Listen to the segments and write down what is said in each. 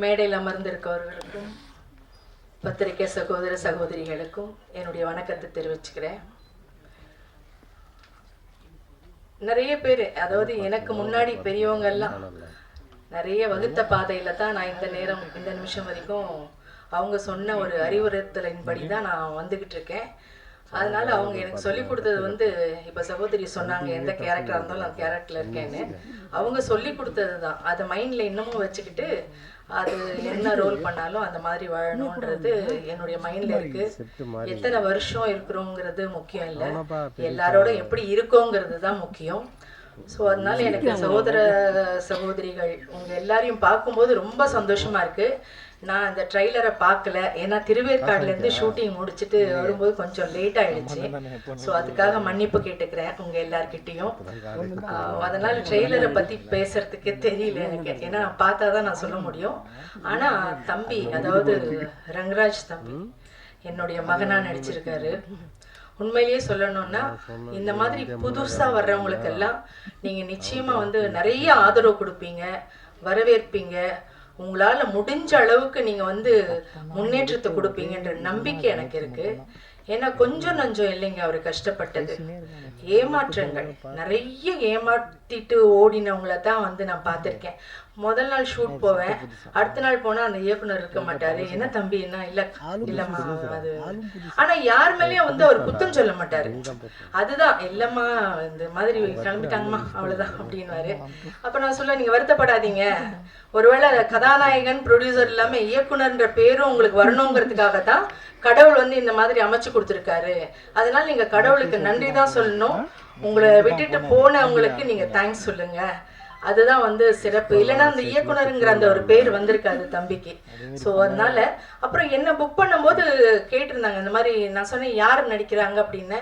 மேடையில் அமர்ந்திருக்கவர்களுக்கும் பத்திரிகை சகோதர சகோதரிகளுக்கும் என்னுடைய வணக்கத்தை தெரிவிச்சுக்கிறேன். நிறைய பேர் அதாவது எனக்கு முன்னாடி பெரியவங்க எல்லாம் நிறைய வகுத்த பாதையில தான் நான் இந்த நேரம் இந்த நிமிஷம் வரைக்கும் அவங்க சொன்ன ஒரு அறிவுறுத்தலின்படி தான் நான் வந்துகிட்டு இருக்கேன். அதனால அவங்க எனக்கு சொல்லி கொடுத்தது வந்து இப்ப சகோதரி சொன்னாங்க எந்த கேரக்டரா இருந்தாலும் அந்த கேரக்டர்ல இருக்கேன்னு. அவங்க சொல்லி கொடுத்தது தான் அதை மைண்ட்ல இன்னமும் வச்சுக்கிட்டு அது என்ன ரோல் பண்ணாலும் அந்த மாதிரி வாழணுன்றது என்னுடைய மைண்ட்ல இருக்கு. எத்தனை வருஷம் இருக்கிறோங்கிறது முக்கியம் இல்லை. எல்லாரோட எப்படி இருக்கோங்கிறது தான் முக்கியம். ஸோ அதனால எனக்கு சகோதர சகோதரிகள் உங்க எல்லாரையும் பார்க்கும்போது ரொம்ப சந்தோஷமா இருக்கு. நான் அந்த ட்ரைலரை பார்க்கல. ஏன்னா திருவேற்காடுல இருந்து ஷூட்டிங் முடிச்சுட்டு வரும்போது கொஞ்சம் லேட் ஆயிடுச்சு. ஸோ அதுக்காக மன்னிப்பு கேட்டுக்கிறேன் உங்க எல்லார்கிட்டயும். அதனால ட்ரெய்லரை பத்தி பேசுறதுக்கு தெரியல எனக்கு. ஏன்னா பார்த்தா தான் நான் சொல்ல முடியும். ஆனா தம்பி அதாவது ரங்கராஜ் தம்பி என்னுடைய மகனா நடிச்சிருக்காரு. உண்மையிலேயே சொல்லணும்னா இந்த மாதிரி புதுசா வர்றவங்களுக்கெல்லாம் நீங்க நிச்சயமா வந்து நிறைய ஆதரவு கொடுப்பீங்க வரவேற்பீங்க. உங்களால முடிஞ்ச அளவுக்கு நீங்க வந்து முன்னேற்றத்தை கொடுப்பீங்கன்ற நம்பிக்கை எனக்கு இருக்கு. ஏன்னா கொஞ்சம் நஞ்சம் இல்லைங்க அவர் கஷ்டப்பட்டது. ஏமாற்றங்கள். நிறைய ஏமாத்திட்டு ஓடினவங்கள தான் வந்து நான் பார்த்திருக்கேன். முதல் நாள் ஷூட் போவேன். அடுத்த நாள் போனா அந்த இயக்குனர் இருக்க மாட்டாரு. என்ன தம்பி என்ன இல்ல? இல்லம்மா அது ஆனா யார் மேலயும் வந்து அவர் குத்தம் சொல்ல மாட்டாரு. அதுதான் இல்லம்மா இந்த மாதிரி கிளம்பிட்டாங்கம்மா அவ்வளவுதான் அப்படின்னுவாரு. அப்ப நான் சொல்ல நீங்க வருத்தப்படாதீங்க. ஒருவேளை கதாநாயகன் ப்ரொடியூசர் இல்லாம இயக்குனர்ன்ற பேரும் உங்களுக்கு வரணுங்கிறதுக்காக தான் கடவுள் வந்து இந்த மாதிரி அமைச்சு கொடுத்துருக்காரு. அதனால நீங்க கடவுளுக்கு நன்றி தான் சொல்லணும். உங்களை விட்டுட்டு போனவங்களுக்கு நீங்க தேங்க்ஸ் சொல்லுங்க. அதுதான் வந்து சிறப்பு. இல்லைன்னா அந்த இயக்குனருங்கிற அந்த ஒரு பேர் வந்திருக்காது தம்பிக்கு. ஸோ அதனால அப்புறம் என்ன புக் பண்ணும்போது கேட்டிருந்தாங்க இந்த மாதிரி நான் சொன்னேன் யார் நடிக்கிறாங்க அப்படின்னு.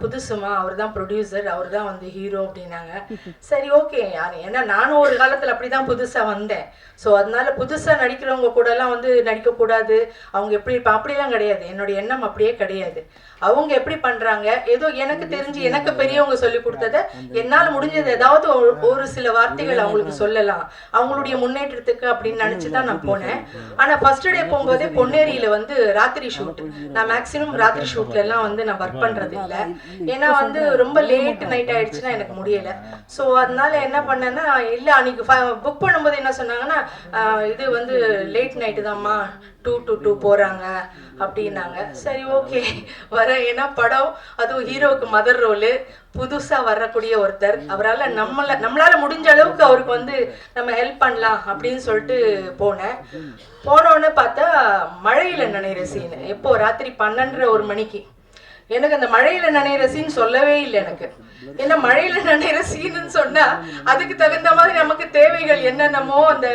புதுசுமா அவர் தான் ப்ரொடியூசர் அவர் தான் வந்து ஹீரோ அப்படின்னாங்க. சரி ஓகே யார்? ஏன்னா நானும் ஒரு காலத்தில் அப்படி தான் புதுசாக வந்தேன். ஸோ அதனால புதுசாக நடிக்கிறவங்க கூடலாம் வந்து நடிக்கக்கூடாது. அவங்க எப்படி இருப்பா? அப்படிலாம் கிடையாது. என்னுடைய எண்ணம் அப்படியே கிடையாது. அவங்க எப்படி பண்றாங்க? ஏதோ எனக்கு தெரிஞ்சு எனக்கு பெரியவங்க சொல்லி கொடுத்ததை என்னால் முடிஞ்சது ஏதாவது ஒரு- ஒரு சில வார்த்தைகள் அவங்களுக்கு சொல்லலாம். அவங்களுடைய முன்னேற்றத்துக்கு அப்படின்னு நினைச்சு தான் நான் போனேன். ஆனா ஃபர்ஸ்ட் டே போகும்போதே பொன்னேரியில வந்து ராத்திரி ஷூட் நான் மேக்ஸிமம் ராத்திரி ஷூட்ல எல்லாம் வந்து நான் ஒர்க் பண்றது இல்ல. ஏன்னா வந்து ரொம்ப லேட் நைட் ஆயிடுச்சுன்னா எனக்கு முடியல. ஸோ அதனால என்ன பண்ணேன்னா இல்ல அன்னைக்கு புக் பண்ணும்போது என்ன சொன்னாங்கன்னா இது வந்து லேட் நைட்டு தான்மா டூ டு டூ போறாங்க. அப்படின்னாங்க. சரி ஓகே. வர ஏன்னா படம் அதுவும் ஹீரோவுக்கு மதர் ரோலு புதுசா வரக்கூடிய ஒருத்தர். அவரால நம்மள நம்மளால முடிஞ்ச அளவுக்கு அவருக்கு வந்து நம்ம ஹெல்ப் பண்ணலாம் அப்படின்னு சொல்லிட்டு போனேன். போனோன்னு பார்த்தா மழையில நனைகிற சீன் எப்போ? ராத்திரி பன்னெண்டரை ஒரு மணிக்கு. எனக்கு அந்த மழையில நனையிற சீன் சொல்லவே இல்லை எனக்கு. ஏன்னா மழையில நனைகிற சீனுன்னு சொன்னா அதுக்கு தகுந்த மாதிரி நமக்கு தேவைகள் என்னென்னமோ அந்த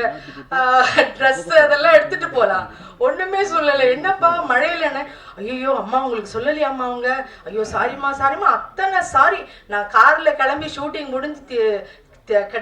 ட்ரெஸ் அதெல்லாம் எடுத்துட்டு போலாம். ஒண்ணுமே சொல்லலை. என்னப்பா மழையில ஐயோ அம்மா உங்களுக்கு சொல்லலையாம்மா அவங்க? ஐயோ சாரிம்மா சாரிம்மா அத்தனை சாரி நான் கார்ல கிளம்பி ஷூட்டிங் முடிஞ்சு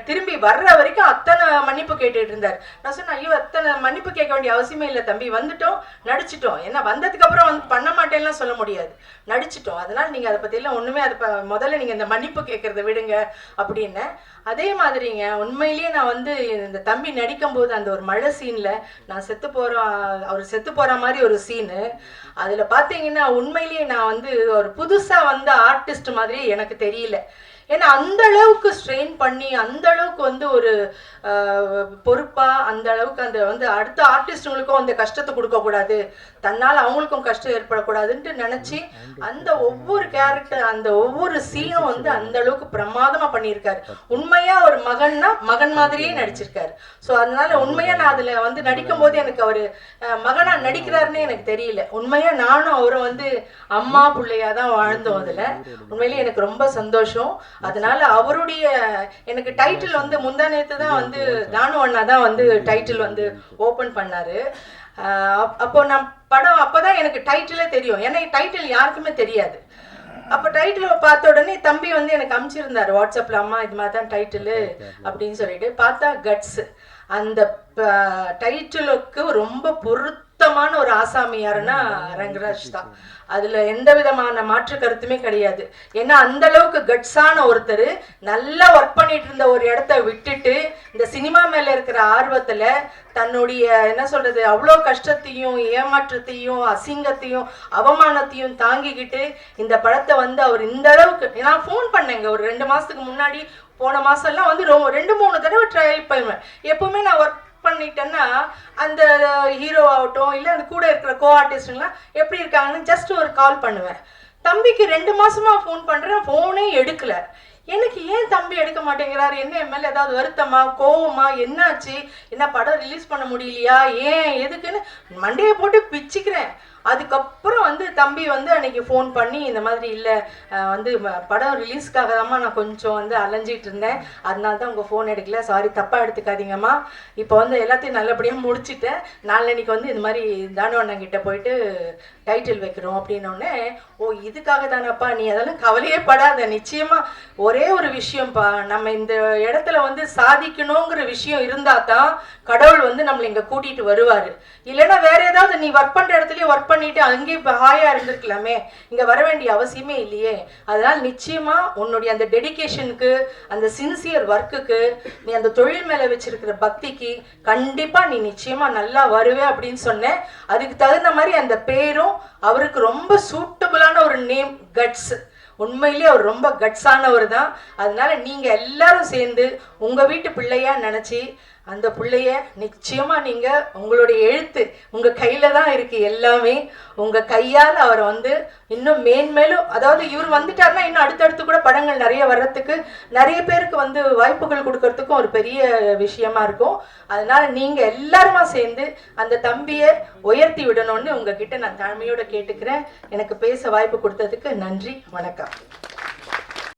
திரும்பி வர்ற வரைக்கும் அத்தனை மன்னிப்பு கேட்டுட்டு இருந்தார். நான் சொன்னேன் ஐயோ அத்தனை மன்னிப்பு கேட்க வேண்டிய அவசியமே இல்லை தம்பி. வந்துட்டோம் நடிச்சிட்டோம். ஏன்னா வந்ததுக்கு அப்புறம் வந்து பண்ண மாட்டேன்லாம் சொல்ல முடியாது. நடிச்சிட்டோம். அதனால நீங்க அதை பத்தி ஒண்ணுமே அதை முதல்ல நீங்க இந்த மன்னிப்பு கேட்கறத விடுங்க அப்படின்னு. அதே மாதிரிங்க உண்மையிலேயே நான் வந்து இந்த தம்பி நடிக்கும் போது அந்த ஒரு மழை சீன்ல நான் செத்து போற அவர் செத்து போற மாதிரி ஒரு சீனு. அதுல பாத்தீங்கன்னா உண்மையிலேயே நான் வந்து ஒரு புதுசா வந்த ஆர்டிஸ்ட் மாதிரி எனக்கு தெரியல. ஏன்னா அந்த அளவுக்கு ஸ்ட்ரெயின் பண்ணி அந்த அளவுக்கு வந்து ஒரு பொறுப்பா அந்த அளவுக்கு அந்த வந்து அடுத்த ஆர்டிஸ்டுங்களுக்கும் அந்த கஷ்டத்தை கொடுக்க கூடாது தன்னால் அவங்களுக்கும் கஷ்டம் ஏற்படக்கூடாதுன்ட்டு நினச்சி அந்த ஒவ்வொரு கேரக்டர் அந்த ஒவ்வொரு சீனும் வந்து அந்த அளவுக்கு பிரமாதமா பண்ணியிருக்காரு. உண்மையா ஒரு மகன்னா மகன் மாதிரியே நடிச்சிருக்காரு. ஸோ அதனால உண்மையா நான் அதுல வந்து நடிக்கும் போது எனக்கு அவரு மகனாக மகனா நடிக்கிறாருன்னு எனக்கு தெரியல. உண்மையா நானும் அவரும் வந்து அம்மா பிள்ளையா தான் வாழ்ந்தோம் அதுல. உண்மையிலேயே எனக்கு ரொம்ப சந்தோஷம். அதனால அவருடைய எனக்கு டைட்டில் வந்து முந்தா நேத்து தான் வந்து தானு அண்ணா தான் வந்து டைட்டில் வந்து ஓபன் பண்ணாரு. அப்போ நான் படம் அப்பதான் எனக்கு டைட்டிலே தெரியும். ஏன்னா டைட்டில் யாருக்குமே தெரியாது. அப்போ டைட்டில் பார்த்த உடனே தம்பி வந்து எனக்கு அனுப்பிச்சிருந்தாரு வாட்ஸ்அப்ல அம்மா இது மாதிரி தான் டைட்டிலு அப்படின்னு சொல்லிட்டு. பார்த்தா கட்ஸ் அந்த டைட்டிலுக்கு ரொம்ப பொருத்தமா. சுத்தமான ஒரு ஆசாமி யாருன்னா ரங்கராஜ் தான். அதுல எந்த விதமான மாற்று கருத்துமே கிடையாது. ஏன்னா அந்த அளவுக்கு கட்ஸான ஒருத்தர் நல்லா ஒர்க் பண்ணிட்டு இருந்த ஒரு இடத்த விட்டுட்டு இந்த சினிமா மேல இருக்கிற ஆர்வத்துல தன்னுடைய என்ன சொல்றது அவ்வளோ கஷ்டத்தையும் ஏமாற்றத்தையும் அசிங்கத்தையும் அவமானத்தையும் தாங்கிக்கிட்டு இந்த படத்தை வந்து அவர் இந்த அளவுக்கு நான் ஃபோன் பண்ணேங்க. ஒரு ரெண்டு மாசத்துக்கு முன்னாடி போன மாசம்லாம் வந்து ரொம்ப ரெண்டு மூணு தடவை ட்ரை பண்ணுவேன் எப்பவுமே நான் ஒர்க் பண்ணிட்டேன்னா அந்த ஹீரோ ஆகட்டும் இல்லை அந்த கூட இருக்கிற கோ ஆர்டிஸ்ட்லாம் எப்படி இருக்காங்கன்னு ஜஸ்ட் ஒரு கால் பண்ணுவேன். தம்பிக்கு ரெண்டு மாசமா ஃபோன் பண்ணுறேன் ஃபோனே எடுக்கல. எனக்கு ஏன் தம்பி எடுக்க மாட்டேங்கிறாரு? என்ன என் மேல ஏதாவது வருத்தமா கோவமா? என்னாச்சு? என்ன படம் ரிலீஸ் பண்ண முடியலையா? ஏன்? எதுக்குன்னு மண்டையை போட்டு பிச்சுக்கிறேன். அதுக்கப்புறம் வந்து தம்பி வந்து அன்னைக்கு ஃபோன் பண்ணி இந்த மாதிரி இல்லை வந்து படம் ரிலீஸ்க்காக தான்மா நான் கொஞ்சம் வந்து அலைஞ்சிட்டு இருந்தேன். அதனால தான் உங்கள் ஃபோன் எடுக்கல. சாரி தப்பாக எடுத்துக்காதீங்கம்மா. இப்போ வந்து எல்லாத்தையும் நல்லபடியாக முடிச்சிட்டேன். நாளன்னைக்கு வந்து இந்த மாதிரி தானு அண்ணன் போயிட்டு டைட்டில் வைக்கிறோம் அப்படின்னோடனே ஓ இதுக்காக தானப்பா? நீ அதெல்லாம் கவலையே படாத. ஓ ஒரே ஒரு விஷயம்ப்பா நம்ம இந்த இடத்துல வந்து சாதிக்கணுங்கிற விஷயம் இருந்தா தான் கடவுள் வந்து நம்மளை இங்கே கூட்டிகிட்டு வருவார். இல்லைன்னா வேற ஏதாவது நீ ஒர்க் பண்ணுற இடத்துலயே ஒர்க் பண்ணிட்டு அங்கேயே இப்போ ஹாயாக இருந்திருக்கலாமே. இங்கே வர வேண்டிய அவசியமே இல்லையே. அதனால் நிச்சயமாக உன்னுடைய அந்த டெடிகேஷனுக்கு அந்த சின்சியர் ஒர்க்குக்கு நீ அந்த தொழில் மேலே வச்சிருக்கிற பக்திக்கு கண்டிப்பாக நீ நிச்சயமாக நல்லா வருவே அப்படின்னு சொன்னேன். அதுக்கு தகுந்த மாதிரி அந்த பேரும் அவருக்கு ரொம்ப சூட்டபுளான ஒரு நேம் கட்ஸ் உண்மையிலேயே அவர் ரொம்ப கட்ஸானவர் தான் அதனால நீங்கள் எல்லாரும் சேர்ந்து உங்கள் வீட்டு பிள்ளையா நினச்சி அந்த பிள்ளைய நிச்சயமா நீங்க உங்களுடைய எழுத்து உங்க கையில தான் இருக்கு எல்லாமே. உங்க கையால் அவரை வந்து இன்னும் மேன்மேலும் அதாவது இவர் வந்துட்டாருன்னா இன்னும் அடுத்தடுத்து கூட படங்கள் நிறைய வர்றதுக்கு நிறைய பேருக்கு வந்து வாய்ப்புகள் கொடுக்கறதுக்கும் ஒரு பெரிய விஷயமா இருக்கும். அதனால நீங்க எல்லாருமா சேர்ந்து அந்த தம்பியை உயர்த்தி விடணும்னு உங்ககிட்ட நான் தாழ்மையோட கேட்டுக்கிறேன். எனக்கு பேச வாய்ப்பு கொடுத்ததுக்கு நன்றி வணக்கம்.